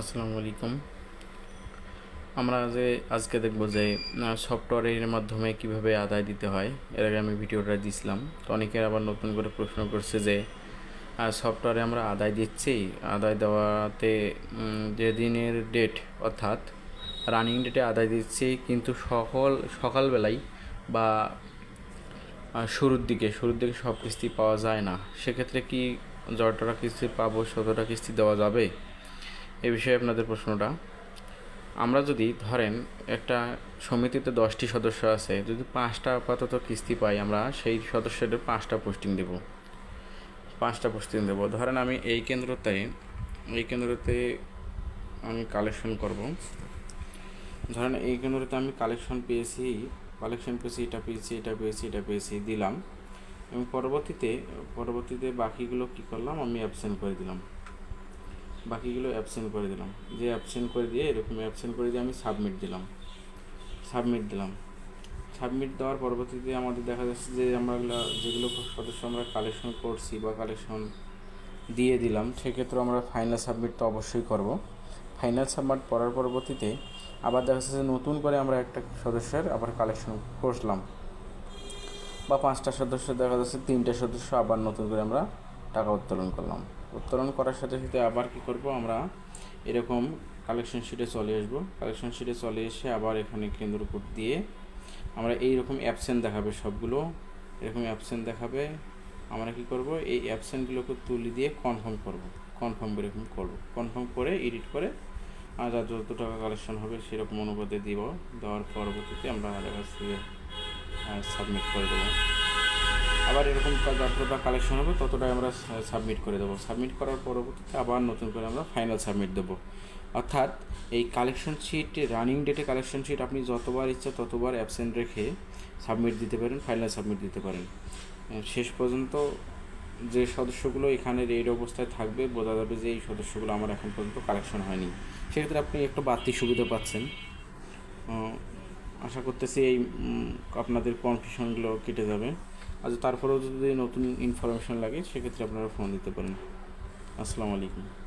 আসসালামু আলাইকুম। আমরা যে আজকে দেখব যে সফটওয়্যারের মাধ্যমে কীভাবে আদায় দিতে হয়, এর আগে আমি ভিডিওটা দিছিলাম তো অনেকের আবার নতুন করে প্রশ্ন করছে যে সফটওয়্যারে আমরা আদায় দিচ্ছি? আদায় দেওয়াতে যে দিনের ডেট অর্থাৎ রানিং ডেটে আদায় দিচ্ছি, কিন্তু সকল, সকালবেলায় বা শুরুর দিকে শুরুর দিকে সব কিস্তি পাওয়া যায় না। সেক্ষেত্রে কি যতটা কিস্তি পাবো শতটা কিস্তি দেওয়া যাবে? এ বিষয়ে আপনাদের প্রশ্নটা। আমরা যদি ধরেন একটা সমিতিতে দশটি সদস্য আছে, যদি পাঁচটা আপাতত কিস্তি পাই, আমরা সেই সদস্যদের পাঁচটা পোস্টিং দেব। পাঁচটা পোস্টিং দেব। ধরেন আমি এই কেন্দ্রতে এই কেন্দ্রতে আমি কালেকশন করব। ধরেন এই কেন্দ্রতে আমি কালেকশন পেয়েছি কালেকশন পেয়েছি, এটা পেয়েছি এটা পেয়েছি এটা পেয়েছি, দিলাম। এবং পরবর্তীতে পরবর্তীতে বাকিগুলো কী করলাম? আমি অ্যাবসেন্ট করে দিলাম। বাকিগুলো অ্যাবসেন্ট করে দিলাম। যে অ্যাবসেন্ট করে দিয়ে এরকম অ্যাবসেন্ট করে দিয়ে আমি সাবমিট দিলাম। সাবমিট দিলাম। সাবমিট দেওয়ার পরবর্তীতে আমাদের দেখা যাচ্ছে যে আমরা যেগুলো সদস্য আমরা কালেকশন করছি বা কালেকশন দিয়ে দিলাম, সেক্ষেত্রে আমরা ফাইনাল সাবমিট তো অবশ্যই করব। ফাইনাল সাবমিট করার পরবর্তীতে আবার দেখা যাচ্ছে যে নতুন করে আমরা একটা সদস্যের আবার কালেকশন করলাম। বা পাঁচটা সদস্য, দেখা যাচ্ছে তিনটে সদস্য আবার নতুন করে আমরা টাকা উত্তোলন করলাম। উত্তোলন করার সাথে সাথে আবার কি করব, আমরা এরকম কালেকশন শিটে চলে আসব। কালেকশন শিটে চলে এসে আবার এখানে কেন্দ্র কোড দিয়ে আমরা এই রকম অ্যাবসেন্ট দেখাবে সবগুলো। এরকম অ্যাবসেন্ট দেখাবে, আমরা কি করব, এই অ্যাবসেন্টগুলোকে তুলি দিয়ে কনফার্ম করব। কনফার্ম এরকম করব। কনফার্ম করে এডিট করে, আর যা যত টাকা কালেকশন হবে সেরকম অনুপাতে দিব। দেওয়ার পরবর্তীতে আমরা দেখা সাবমিট করে দেবো। আবার এরকম যতটা কালেকশন হবে, ততটাই আমরা সাবমিট করে দেবো। সাবমিট করার পরবর্তীতে আবার নতুন করে আমরা ফাইনাল সাবমিট দেবো। অর্থাৎ এই কালেকশন শিট রানিং ডেটে কালেকশন শিট আপনি যতবার ইচ্ছা ততবার অ্যাবসেন্ট রেখে সাবমিট দিতে পারেন ফাইনাল সাবমিট দিতে পারেন। শেষ পর্যন্ত যে সদস্যগুলো এখানে এই অবস্থায় থাকবে, বোঝা যাবে যে এই সদস্যগুলো আমার এখন পর্যন্ত কালেকশন হয়নি। সেক্ষেত্রে আপনি একটু বাড়তি সুবিধা পাচ্ছেন। আশা করতেছি এই আপনাদের কনফিউশনগুলো কেটে যাবে। আর তারপরেও যদি নতুন ইনফরমেশন লাগে সেক্ষেত্রে আপনারা ফোন দিতে পারেন। আসসালামু আলাইকুম।